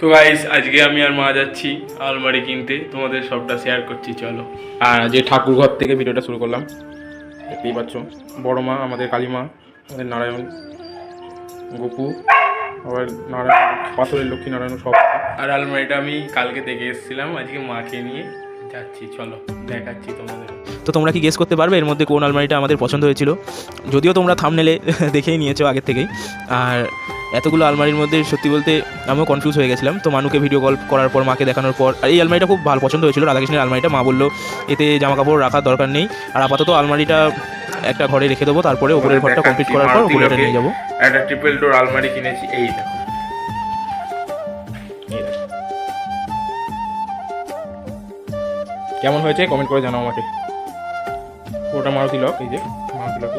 তো গাইস আজকে আমি আর মা যাচ্ছি আলমারি কিনতে। তোমাদের সবটা শেয়ার করছি, চলো। আর যে ঠাকুর ঘর থেকে ভিডিওটা শুরু করলাম। দেখতেই পাচ্ছ, বড় মা, আমাদের কালী মা, আমাদের নারায়ণ, গোপু, আবার নারায়ণ পাথরের লক্ষ্মী নারায়ণ সব। আর আলমারিটা আমি কালকে দেখে এসেছিলাম, আজকে মাকে নিয়ে যাচ্ছি, চলো, দেখাচ্ছি তোমাদের। তো তোমরা কি গেস করতে পারবে, এর মধ্যে কোন আলমারিটা আমাদের পছন্দ হয়েছিল? যদিও তোমরা থামনেলে দেখেই নিয়েছো আগের থেকেই। আর এতগুলো আলমারির মধ্যে সত্যি বলতে আমিও কনফিউজ হয়ে গেছিলাম। তো মানুকে ভিডিও কল করার পর মাকে দেখানোর পর আর এই আলমারিটা খুব ভালো পছন্দ হয়েছিল। রাধাকৃষ্ণের আলমারিটা মা বলল এতে জামা কাপড় রাখার দরকার নেই। আর আপাতত আলমারিটা একটা ঘরে রেখে দেবো তারপরে উপরের ঘরটা কমপ্লিট করার পর উপরে এটা নিয়ে যাব। একটা ট্রিপল ডোর আলমারি কিনেছি এই দেখো। কেমন হয়েছে? কমেন্ট করে জানাও আমাকে। ওটা মারুতি লক এই যে মারুতি লক